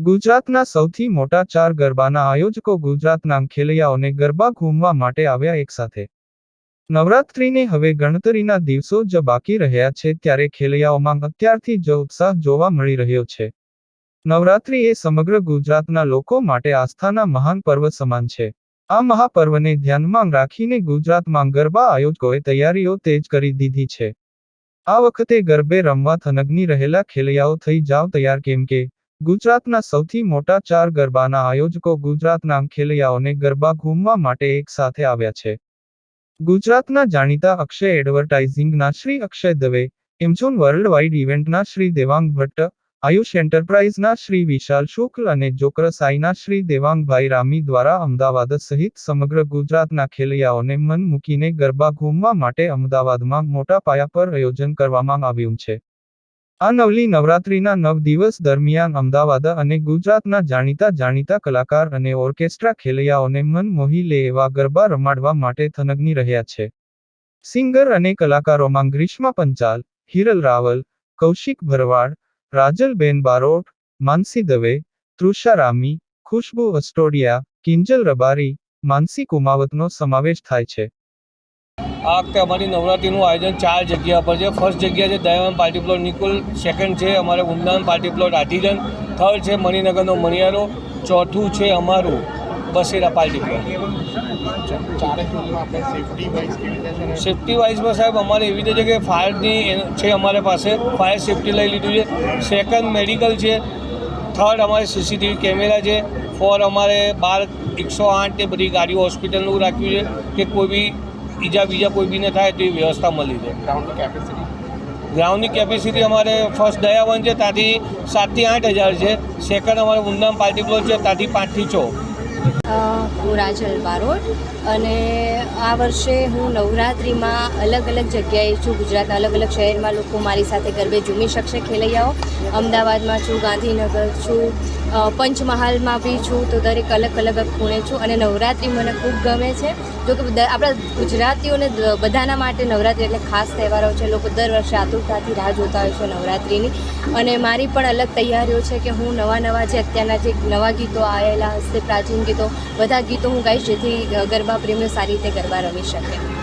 ગુજરાતના સૌથી મોટા ચાર ગરબાના આયોજકો ગુજરાતના ખેલૈયાઓને ગરબા ઘૂમવા માટે આવ્યા એકસાથે. નવરાત્રિને હવે ગણતરીના દિવસો જ બાકી રહ્યા છે ત્યારે ખેલૈયાઓમાં અત્યારથી જ ઉત્સાહ જોવા મળી રહ્યો છે. નવરાત્રિ એ સમગ્ર ગુજરાતના લોકો માટે આસ્થાના મહાન પર્વ સમાન છે. આ મહાપર્વને ધ્યાનમાં રાખીને ગુજરાતમાં ગરબા આયોજકોએ તૈયારીઓ તેજ કરી દીધી છે. આ વખતે ગરબે રમવા થનગની રહેલા ખેલૈયાઓ થઈ જાવ તૈયાર કેમ કે ગુજરાતના સૌથી મોટા ચાર ગરબાના આયોજકો ગુજરાતના ખેલૈયાઓને ગરબા ઘૂમવા માટે એક સાથે આવ્યા છે. ગુજરાતના જાણીતા Akshay એડવર્ટાઇઝિંગના Shri Akshay Dave Amazon world wide ઇવેન્ટના Shri Devang Bhatt, Ayush એન્ટરપ્રાઇઝના શ્રી વિશાલ શુક્લ અને જોકરસાઈના શ્રી દેવાંગભાઈ રામી દ્વારા અમદાવાદ સહિત સમગ્ર ગુજરાતના ખેલૈયાઓને મન મૂકીને ગરબા ઘૂમવા માટે અમદાવાદમાં મોટા પાયા પર આયોજન કરવામાં આવ્યું છે. આ નવલી નવરાત્રિના નવ દિવસ દરમિયાન અમદાવાદ અને ગુજરાતના જાણીતા જાણીતા કલાકાર અને ઓર્કેસ્ટ્રા ખેલૈયાઓને મન મોહી લે એવા ગરબા રમાડવા માટે થનગની રહ્યા છે. સિંગર અને કલાકારોમાં ગ્રીષ્મા પંચાલ, હિરલ રાવલ, કૌશિક ભરવાડ, રાજલબેન બારોટ, માનસી દવે, તૃષા રામી, ખુશ્બુ અસ્ટોડિયા, કિંજલ રબારી, માનસી કુમાવતનો સમાવેશ થાય છે. આ વખતે અમારી નવરાત્રિનું આયોજન ચાર જગ્યા પર છે. ફર્સ્ટ જગ્યા છે Dayavan party plot Nikul second છે અમારે ઉમદાન પાર્ટી પ્લોટ આધીજન થર્ડ છે મણિનગરનો મણિયારો ચોથું છે અમારું બસેરા પાર્ટી પ્લોટ સેફટી વાઇઝમાં સાહેબ અમારે એવી રીતે છે કે ફાયરની છે અમારે પાસે ફાયર સેફ્ટી લઈ લીધું છે. સેકન્ડ મેડિકલ છે થર્ડ અમારે સીસીટીવી કેમેરા છે ફોર અમારે બાર એકસો આઠ એ બધી ગાડીઓ હોસ્પિટલનું રાખ્યું છે કે કોઈ બી ઈજા બીજા કોઈ બીને થાય તો એ વ્યવસ્થા મળી રહે. ગ્રાઉન્ડની કેપેસિટી ગ્રાઉન્ડની કેપેસિટી અમારે ફર્સ્ટ દયાવન છે ત્યાંથી સાતથી આઠ હજાર છે. સેકન્ડ અમારે ઉંદામ પાર્ટી પ્લોટ છે ત્યાંથી પાંચથી છ. હું રાજલ બારોટ અને આ વર્ષે હું નવરાત્રિમાં અલગ અલગ જગ્યાએ છું. ગુજરાતના અલગ અલગ શહેરમાં લોકો મારી સાથે ગરબે ઝૂમી શકશે. ખેલૈયાઓ અમદાવાદમાં છું ગાંધીનગર છું પંચમહાલમાં બી છું તો દરેક અલગ અલગ ખૂણે છું અને નવરાત્રિ મને ખૂબ ગમે છે. જો કે આપણા ગુજરાતીઓને બધાના માટે નવરાત્રિ એટલે ખાસ તહેવારો છે. લોકો દર વર્ષે આતુરતાથી રાહ જોતા હોય છે નવરાત્રિની. અને મારી પણ અલગ તૈયારીઓ છે કે હું નવા નવા જે અત્યારના જે નવા ગીતો આવેલા હશે, પ્રાચીન ગીતો, બધા ગીતો હું ગાઈશ જેથી ગરબા પ્રેમીઓ સારી રીતે ગરબા રમી શકે.